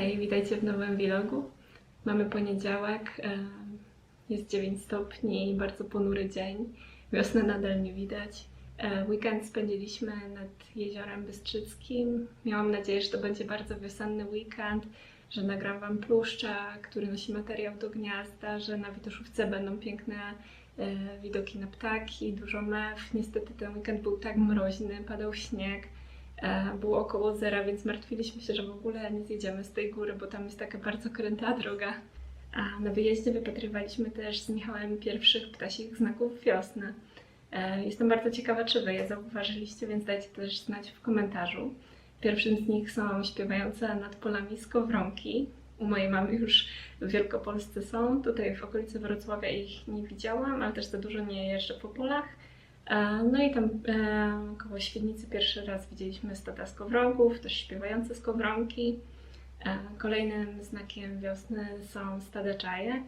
Hej, witajcie w nowym vlogu. Mamy poniedziałek, jest 9 stopni, bardzo ponury dzień. Wiosny nadal nie widać. E, Weekend spędziliśmy nad jeziorem Bystrzyckim. Miałam nadzieję, że to będzie bardzo wiosenny weekend, że nagram Wam pluszcza, który nosi materiał do gniazda, że na Witoszówce będą piękne e, widoki na ptaki, dużo mew. Niestety ten weekend był tak mroźny, padał śnieg. E, Było około zera, więc martwiliśmy się, że w ogóle nie zjedziemy z tej góry, bo tam jest taka bardzo kręta droga. A na wyjeździe wypatrywaliśmy też z Michałem pierwszych ptasich znaków wiosny. E, Jestem bardzo ciekawa, czy Wy je zauważyliście, więc dajcie też znać w komentarzu. Pierwszym z nich są śpiewające nad polami skowronki. U mojej mamy już w Wielkopolsce są. Tutaj w okolicy Wrocławia ich nie widziałam, ale też za dużo nie jeżdżę po polach. E, No i tam e, koło Świdnicy pierwszy raz widzieliśmy stada skowronków, też śpiewające skowronki. E, Kolejnym znakiem wiosny są stada czajek.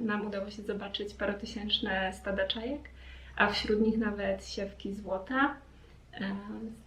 Nam udało się zobaczyć parotysięczne stada czajek, a wśród nich nawet siewki złota.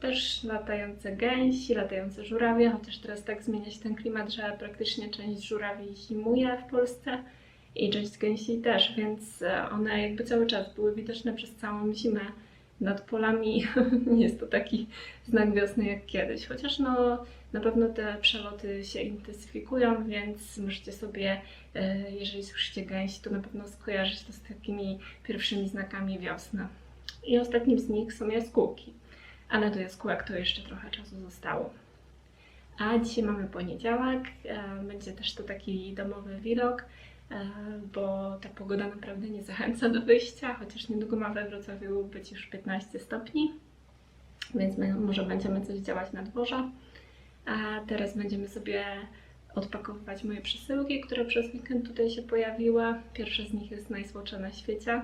Też latające gęsi, latające żurawie, chociaż teraz tak zmienia się ten klimat, że praktycznie część żurawi zimuje w Polsce i część gęsi też, więc e, one jakby cały czas były widoczne przez całą zimę nad polami. Nie jest to taki znak wiosny jak kiedyś, chociaż no na pewno te przeloty się intensyfikują, więc możecie sobie, e, jeżeli słyszycie gęsi, to na pewno skojarzyć to z takimi pierwszymi znakami wiosny. I ostatnim z nich są jaskółki, ale do jaskółek to jeszcze trochę czasu zostało. A dzisiaj mamy poniedziałek, e, będzie też to taki domowy e, bo ta pogoda naprawdę nie zachęca do wyjścia, chociaż niedługo ma we Wrocławiu być już 15 stopni, więc my może będziemy coś działać na dworze. A teraz będziemy sobie odpakowywać moje przesyłki, które przez weekend tutaj się pojawiły. Pierwsza z nich jest najsłodsza na świecie.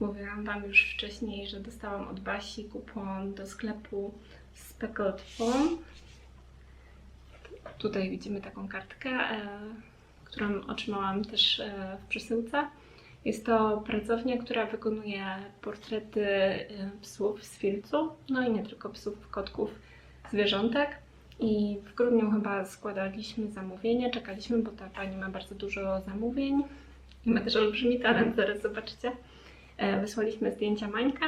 Mówiłam Wam już wcześniej, że dostałam od Basi kupon do sklepu Speckled Fawn. Tutaj widzimy taką kartkę, e, którą otrzymałam też e, w przesyłce. Jest to pracownia, która wykonuje portrety e, psów z filcu, no i nie tylko psów, kotków, zwierzątek. I w grudniu chyba składaliśmy zamówienie, czekaliśmy, bo ta pani ma bardzo dużo zamówień i ma też olbrzymi talent, zaraz zobaczycie. E, Wysłaliśmy zdjęcia Mańka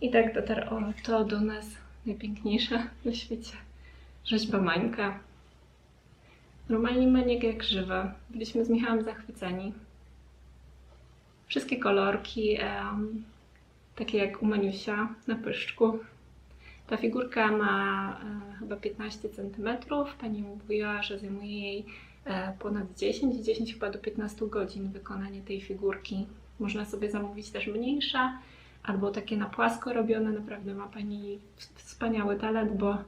i tak dotarło to do nas najpiękniejsza na świecie rzeźba Mańka. Normalnie maniek jak żywe. Byliśmy z Michałem zachwyceni. Wszystkie kolorki, em, takie jak u Maniusia na pyszczku. Ta figurka ma e, chyba 15 cm. Pani mówiła, że zajmuje jej e, ponad 10, 10 chyba do 15 godzin wykonanie tej figurki. Można sobie zamówić też mniejsze, albo takie na płasko robione. Naprawdę ma Pani wspaniały talent, bo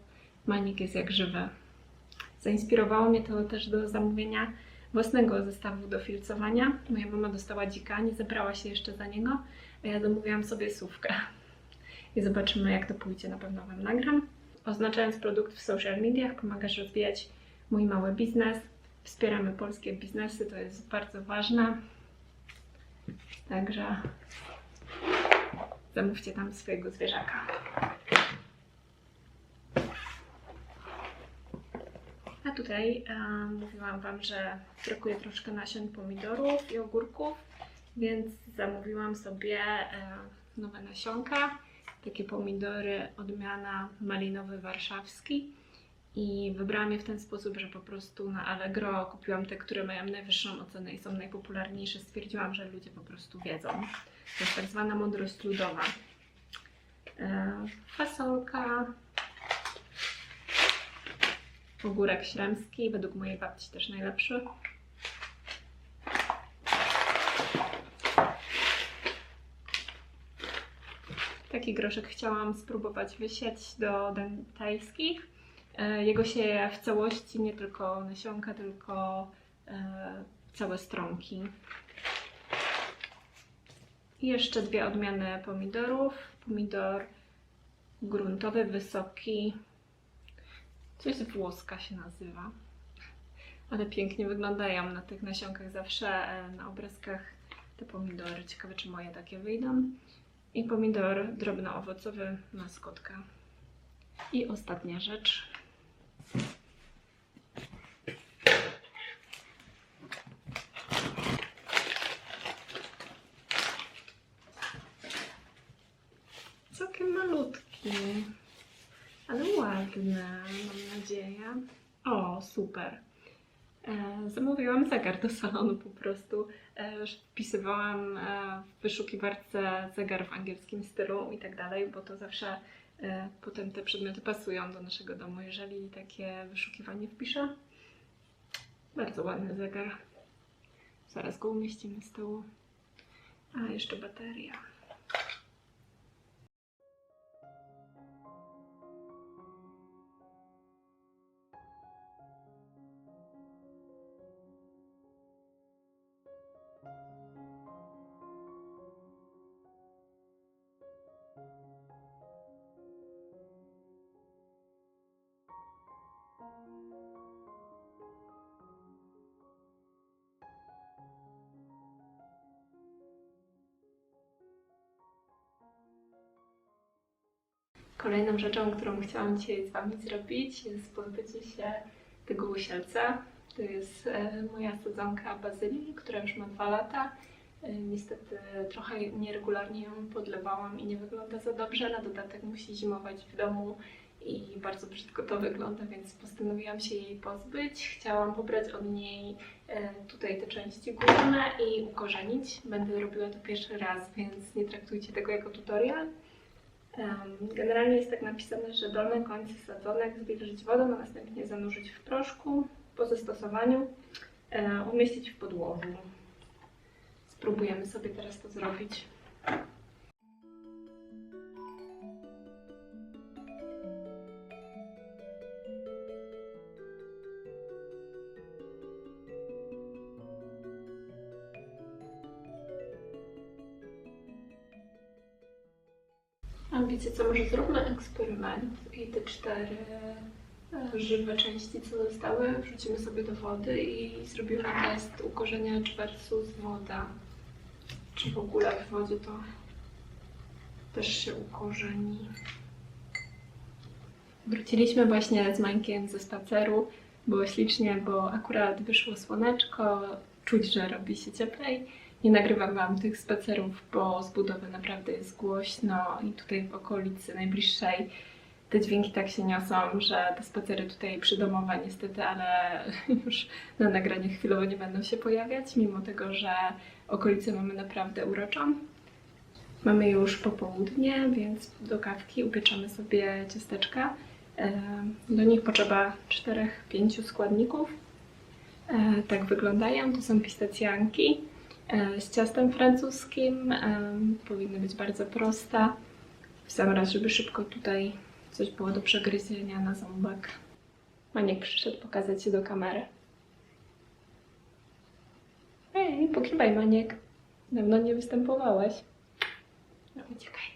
manik jest jak żywy. Zainspirowało mnie to też do zamówienia własnego zestawu do filcowania. Moja mama dostała dzika, nie zabrała się jeszcze za niego, a ja zamówiłam sobie sówkę. I zobaczymy, jak to pójdzie. Na pewno Wam nagram. Oznaczając produkt w social mediach, pomagasz rozwijać mój mały biznes. Wspieramy polskie biznesy, to jest bardzo ważne. Także zamówcie tam swojego zwierzaka. Tutaj mówiłam Wam, że brakuje troszkę nasion pomidorów i ogórków, więc zamówiłam sobie nowe nasionka. Takie pomidory odmiana malinowy warszawski. I wybrałam je w ten sposób, że po prostu na Allegro kupiłam te, które mają najwyższą ocenę i są najpopularniejsze. Stwierdziłam, że ludzie po prostu wiedzą. To jest tak zwana mądrość ludowa. E, fasolka, ogórek śremski, według mojej babci też najlepszy. Taki groszek chciałam spróbować wysiać do dentajskich. E, Jego sieję w całości, nie tylko nasionka, tylko e, całe stronki. I jeszcze dwie odmiany pomidorów. Pomidor gruntowy, wysoki, Coś jest włoska się nazywa. Ale pięknie wyglądają na tych nasionkach zawsze, e, na obrazkach te pomidory. Ciekawe, czy moje takie wyjdą. I pomidor drobnoowocowy maskotka. I ostatnia rzecz. Całkiem malutki, ale ładny. O, super. E, zamówiłam zegar do salonu po prostu. E, wpisywałam e, w wyszukiwarce zegar w angielskim stylu i tak dalej, bo to zawsze potem te przedmioty pasują do naszego domu, jeżeli takie wyszukiwanie wpiszę. Bardzo ładny zegar. Zaraz go umieścimy z tyłu. A, jeszcze bateria. Kolejną rzeczą, którą chciałam dzisiaj z Wami zrobić, jest pozbycie się tego łysielca. To jest e, moja sadzonka bazylii, która już ma dwa lata. E, Niestety trochę nieregularnie ją podlewałam i nie wygląda za dobrze. Na dodatek musi zimować w domu i bardzo brzydko to wygląda, więc postanowiłam się jej pozbyć. Chciałam pobrać od niej e, tutaj te części górne i ukorzenić. Będę robiła to pierwszy raz, więc nie traktujcie tego jako tutorial. Generalnie jest tak napisane, że dolne końce sadzonek zwilżyć wodą, a następnie zanurzyć w proszku. Po zastosowaniu e, umieścić w podłożu. Spróbujemy sobie teraz to zrobić. Wiecie co, może zróbmy eksperyment i te cztery e, żywe części, co zostały, wrzucimy sobie do wody i zrobimy test ukorzeniacz versus woda. Czy w ogóle w wodzie to też się ukorzeni. Wróciliśmy właśnie z Mańkiem ze spaceru. Było ślicznie, bo akurat wyszło słoneczko, czuć, że robi się cieplej. Nie nagrywam Wam tych spacerów, bo z budowy naprawdę jest głośno i tutaj w okolicy najbliższej te dźwięki tak się niosą, że te spacery tutaj przydomowe niestety, ale już na nagraniu chwilowo nie będą się pojawiać, mimo tego, że okolicę mamy naprawdę uroczą. Mamy już popołudnie, więc do kawki upieczamy sobie ciasteczka. Do nich potrzeba 4-5 składników. E, Tak wyglądają. To są pistacjanki z ciastem francuskim. E, Powinny być bardzo proste. W sam raz, żeby szybko tutaj coś było do przegryzienia na ząbek. Maniek przyszedł pokazać się do kamery. Ej, pokiwaj Maniek. Dawno nie występowałeś. No uciekaj.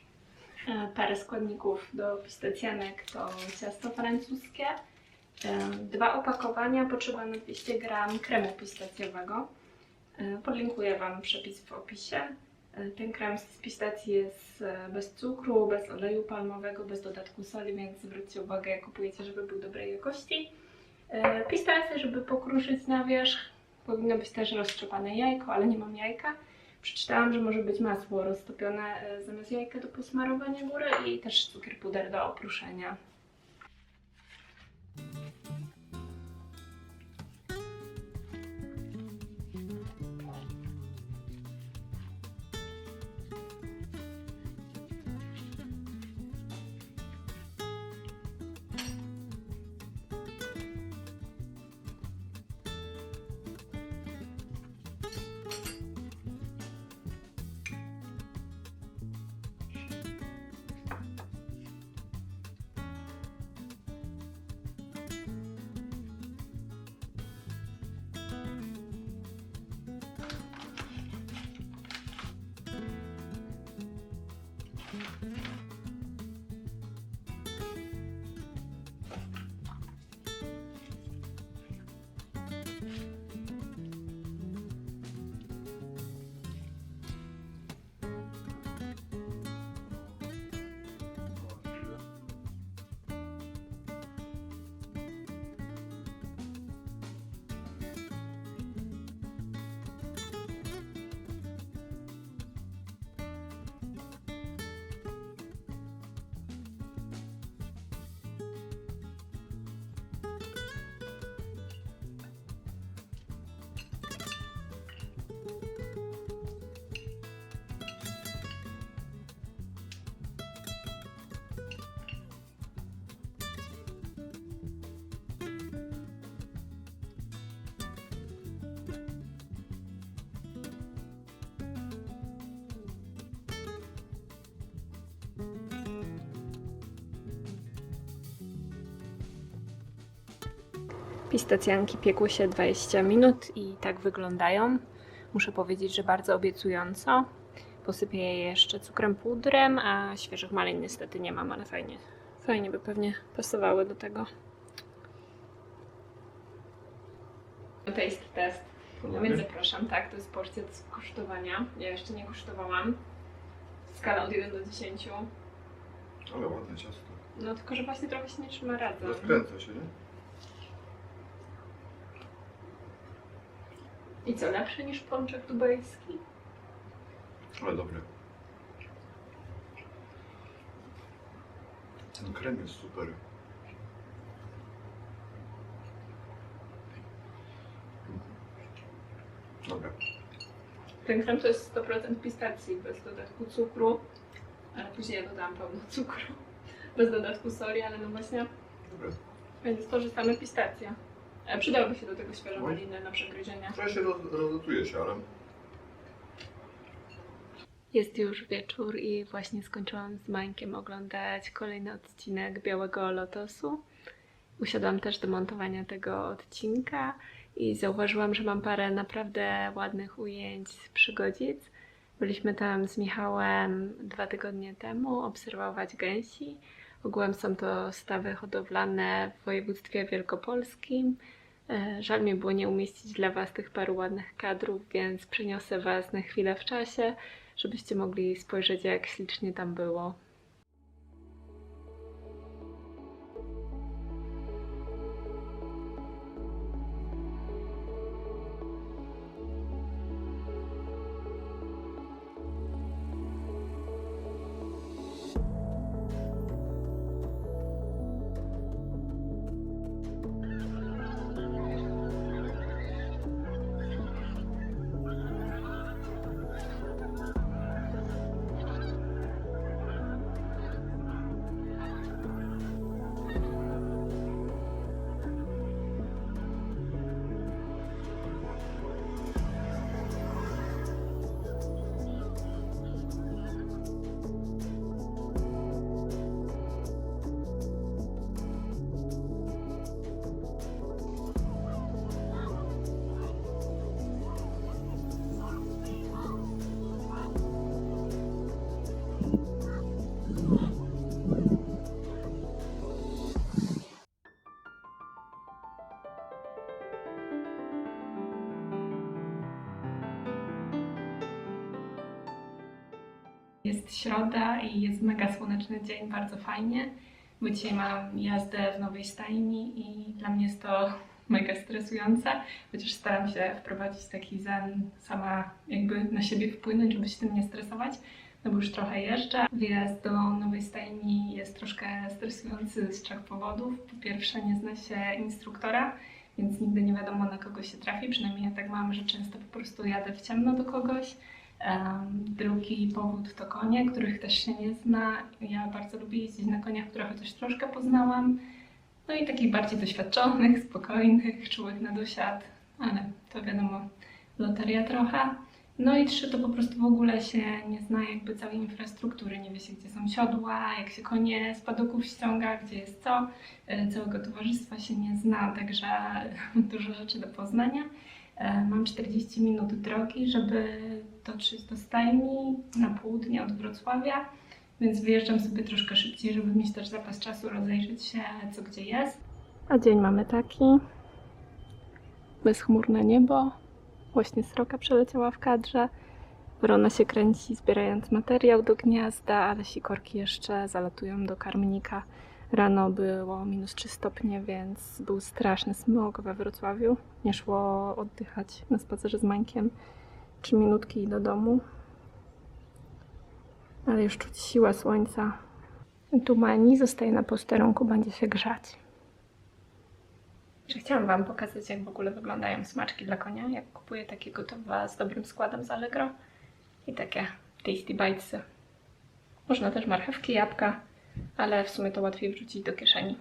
E, Parę składników do pistacjanek to ciasto francuskie. E, Dwa opakowania, potrzeba na 200 g kremu pistacjowego. E, Podlinkuję Wam przepis w opisie. E, Ten krem z pistacji jest e, bez cukru, bez oleju palmowego, bez dodatku soli, więc zwróćcie uwagę, jak kupujecie, żeby był dobrej jakości. Pistacje, żeby pokruszyć na wierzch. Powinno być też roztrzepane jajko, ale nie mam jajka. Przeczytałam, że może być masło roztopione zamiast jajka do posmarowania góry i też cukier puder do oprószenia. Pistacjanki piekły się 20 minut i tak wyglądają. Muszę powiedzieć, że bardzo obiecująco. Posypię je jeszcze cukrem pudrem, a świeżych malin niestety nie mam, ale fajnie, fajnie by pewnie pasowały do tego. Taste test. No więc zapraszam, tak, to jest porcja do skosztowania. Ja jeszcze nie kosztowałam. Skala od 1 do 10. Ale ładne ciasto. No tylko, że właśnie trochę się nie trzyma razem. Rozkręca się, nie? I co, lepsze niż pączek dubajski? Ale dobre. Ten krem jest super. Dobra. Ten krem to jest 100% pistacji, bez dodatku cukru. Ale później ja dodałam pełno cukru. Bez dodatku soli, ale no właśnie, Dobre. więc to, że same pistacje. E, Przydałyby się do tego świeże No. maliny na przegryzienie. Trochę się roz, rozlatuje się, ale Jest już wieczór i właśnie skończyłam z Mańkiem oglądać kolejny odcinek Białego Lotosu. Usiadłam też do montowania tego odcinka i zauważyłam, że mam parę naprawdę ładnych ujęć z przygodzic. Byliśmy tam z Michałem dwa tygodnie temu obserwować gęsi. Ogółem są to stawy hodowlane w województwie wielkopolskim. E, Żal mi było nie umieścić dla Was tych paru ładnych kadrów, więc przeniosę Was na chwilę w czasie, żebyście mogli spojrzeć, jak ślicznie tam było. Środa i jest mega słoneczny dzień, bardzo fajnie, bo dzisiaj mam jazdę w nowej stajni i dla mnie jest to mega stresujące, chociaż staram się wprowadzić taki zen, sama jakby na siebie wpłynąć, żeby się tym nie stresować, no bo już trochę jeżdżę. Wyjazd do nowej stajni jest troszkę stresujący z trzech powodów. Po pierwsze nie zna się instruktora, więc nigdy nie wiadomo na kogo się trafi, przynajmniej ja tak mam, że często po prostu jadę w ciemno do kogoś. Drugi powód to konie, których też się nie zna. Ja bardzo lubię jeździć na koniach, które chociaż troszkę poznałam. No i takich bardziej doświadczonych, spokojnych, czułych na dosiad, ale to wiadomo, loteria trochę. No i trzy to po prostu w ogóle się nie zna jakby całej infrastruktury, nie wie się gdzie są siodła, jak się konie z padoków ściąga, gdzie jest co. E, Całego towarzystwa się nie zna, także dużo rzeczy do poznania. E, Mam 40 minut drogi, żeby dotrzeć do stajni na południe od Wrocławia, więc wyjeżdżam sobie troszkę szybciej, żeby mieć też zapas czasu, rozejrzeć się co gdzie jest. A dzień mamy taki. Bezchmurne niebo. Właśnie sroka przeleciała w kadrze. Wrona się kręci zbierając materiał do gniazda, ale sikorki jeszcze zalatują do karmnika. Rano było minus 3 stopnie, więc był straszny smog we Wrocławiu. Nie szło oddychać na spacerze z Mańkiem. Trzy minutki do domu. Ale już czuć siłę słońca. Tu Mani zostaje na posterunku, będzie się grzać. Chciałam Wam pokazać, jak w ogóle wyglądają smaczki dla konia, jak kupuję takie gotowe z dobrym składem z Allegro i takie tasty bitesy. Można też marchewki, jabłka, ale w sumie to łatwiej wrzucić do kieszeni.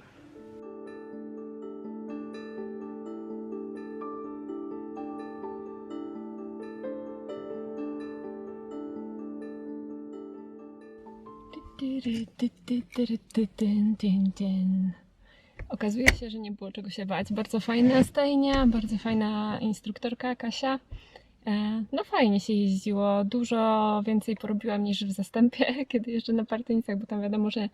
Okazuje się, że nie było czego się bać. Bardzo fajna stajnia, bardzo fajna instruktorka Kasia. E, No fajnie się jeździło, dużo więcej porobiłam niż w zastępie, kiedy jeżdżę na partynicach, bo tam wiadomo, że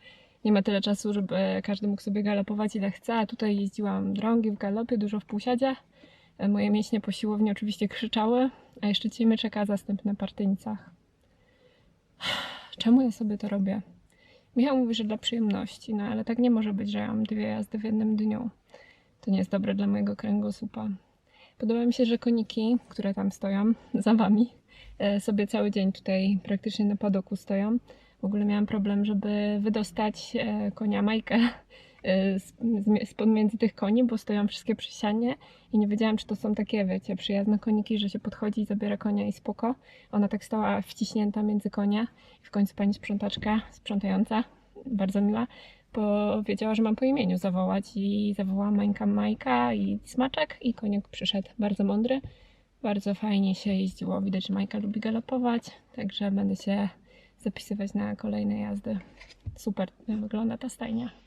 nie ma tyle czasu, żeby każdy mógł sobie galopować ile chce, a tutaj jeździłam drągi w galopie, dużo w półsiadzie. E, Moje mięśnie po siłowni oczywiście krzyczały, a jeszcze dzisiaj czeka zastęp na partynicach. Czemu ja sobie to robię? Michał mówi, że dla przyjemności, no ale tak nie może być, że ja mam dwie jazdy w jednym dniu. To nie jest dobre dla mojego kręgosłupa. Podoba mi się, że koniki, które tam stoją za wami, e, sobie cały dzień tutaj praktycznie na padoku stoją. W ogóle miałam problem, żeby wydostać e, konia Majkę e, z, pomiędzy tych koni, bo stoją wszystkie przy sianie i nie wiedziałam, czy to są takie, wiecie, przyjazne koniki, że się podchodzi i zabiera konia i spoko. Ona tak stała wciśnięta między konia i w końcu pani sprzątaczka, sprzątająca, bardzo miła, powiedziała, że mam po imieniu zawołać i zawołałam Majka Majka i Smaczek i koniak przyszedł, bardzo mądry. Bardzo fajnie się jeździło, widać, że Majka lubi galopować, także będę się zapisywać na kolejne jazdy. Super wygląda ta stajnia.